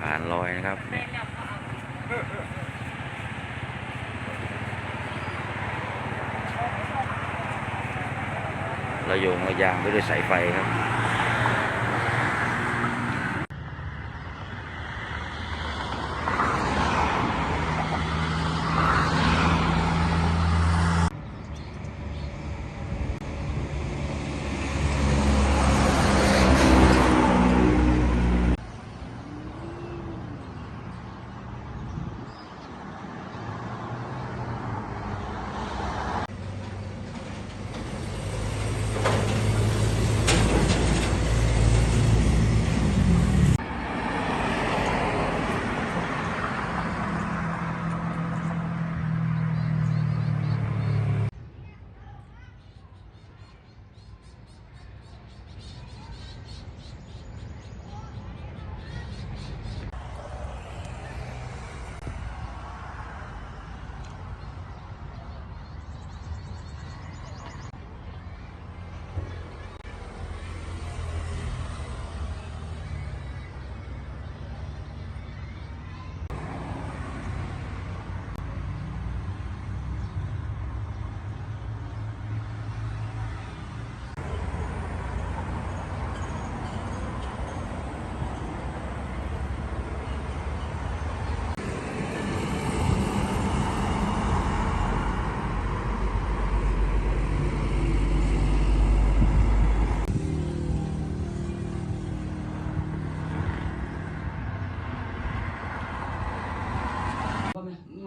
ผ่านลอยนะครับระโยงระยางไปด้วยสายไฟครับ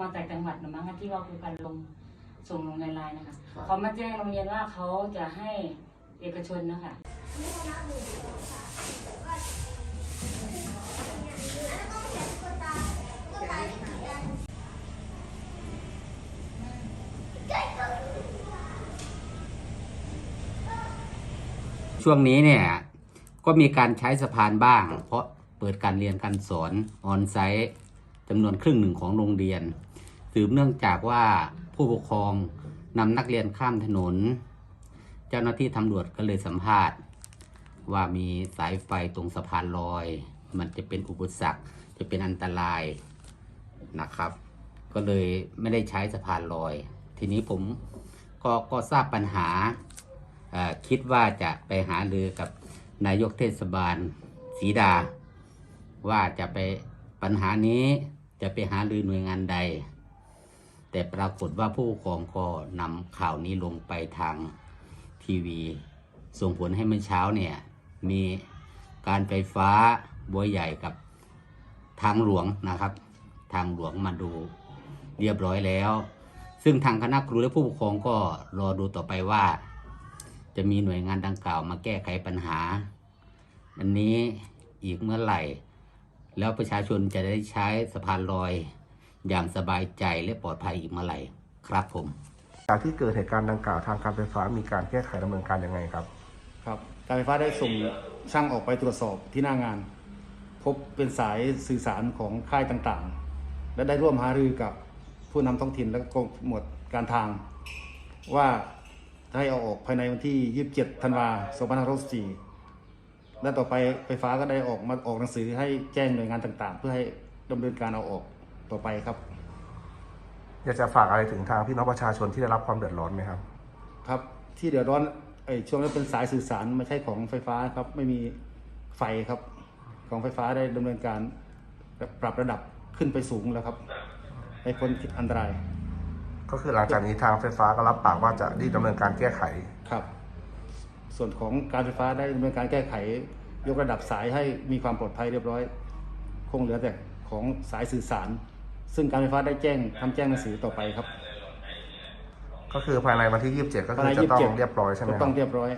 มาจากจังหวัดหรือมั้งคะที่ว่าครูพันลงส่งลงในไลน์นะคะครับเขามาแจ้งโรงเรียนว่าเขาจะให้เอกชนนะคะช่วงนี้เนี่ยก็มีการใช้สะพานบ้าง เพราะเปิดการเรียนการสอนออนไซต์จำนวนครึ่งหนึ่งของโรงเรียน สืบเนื่องจากว่าผู้ปกครองนำนักเรียนข้ามถนน เจ้าหน้าที่ตำรวจก็เลยสัมภาษณ์ ว่ามีสายไฟตรงสะพานลอย มันจะเป็นอุปสรรคจะเป็นอันตรายนะครับ ก็เลยไม่ได้ใช้สะพานลอย ทีนี้ผมก็ก็ทราบปัญหาคิดว่าจะไปหาเรือกับนายกเทศบาลศรีดา ว่าจะไปปัญหานี้จะไปหารือหน่วยงานใด แต่ปรากฏว่าผู้ปกครองก็นำข่าวนี้ลงไปทางทีวี ส่งผลให้เมื่อเช้าเนี่ยมีการไฟฟ้าบัวใหญ่กับทางหลวงนะครับ ทางหลวงมาดูเรียบร้อยแล้ว ซึ่งทางคณะครูและผู้ปกครองก็รอดูต่อไปว่า จะมีหน่วยงานดังกล่าวมาแก้ไขปัญหา อันนี้อีกเมื่อไหร่ แล้วประชาชนจะได้ใช้สะพานลอย อย่างสบายใจและปลอดภัยอีกเมื่อไหร่ครับผม จากที่เกิดเหตุการณ์ดังกล่าวทางการไฟฟ้ามีการแก้ไขดำเนินการยังไงครับ ครับการไฟฟ้าได้ส่งช่างออกไปตรวจสอบที่หน้างาน พบเป็นสายสื่อสารของค่ายต่างๆ และได้ร่วมหารือกับผู้นำท้องถิ่นและกรมหมวดการทาง ว่าจะให้เอาออกภายในวันที่ 27 ธันวาคม2564และต่อไปไฟฟ้าก็ได้ออกมาออกหนังสือให้แจ้งหน่วยงานต่างๆ เพื่อให้ดำเนินการเอาออก ต่อไปครับ อยากจะฝากอะไรถึงทางพี่น้องประชาชนที่ได้รับความเดือดร้อนไหมครับ ครับ ที่เดือดร้อนไอ้ช่วงนั้นเป็นสายสื่อสารไม่ใช่ของไฟฟ้าครับ ไม่มีไฟครับ ของไฟฟ้าได้ดำเนินการปรับระดับขึ้นไปสูงแล้วครับให้พ้นอันตรายก็คือหลังจากนี้ทางไฟฟ้าก็รับปากว่าจะรีบดำเนินการแก้ไข ครับ ส่วนของการไฟฟ้าได้ดำเนินการแก้ไข ยกระดับสายให้มีความปลอดภัยเรียบร้อย คงเหลือแต่ของสายสื่อสาร ซึ่งการไฟฟ้าได้แจ้งทำแจ้งหนังสือต่อไปครับ ก็คือภายในวันที่ 27 ก็คือภายในจะต้อง27 เรียบร้อยใช่ไหมจะคต้รัอบงเรียบร้อย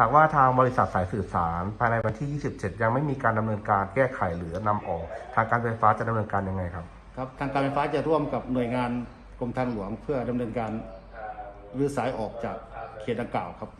หากว่าทางบริษัทสายสื่อสาร ภายในวันที่ 27 ยังไม่มีการดำเนินการแก้ไขหรือนำออก ทางการไฟฟ้าจะดำเนินการยังไงครับ ครับทางการไฟฟ้าจะร่วมกับหน่วยงานกรมทางหลวงเพื่อดำเนินการรื้อสายออกจากเขตดังกล่าวครับ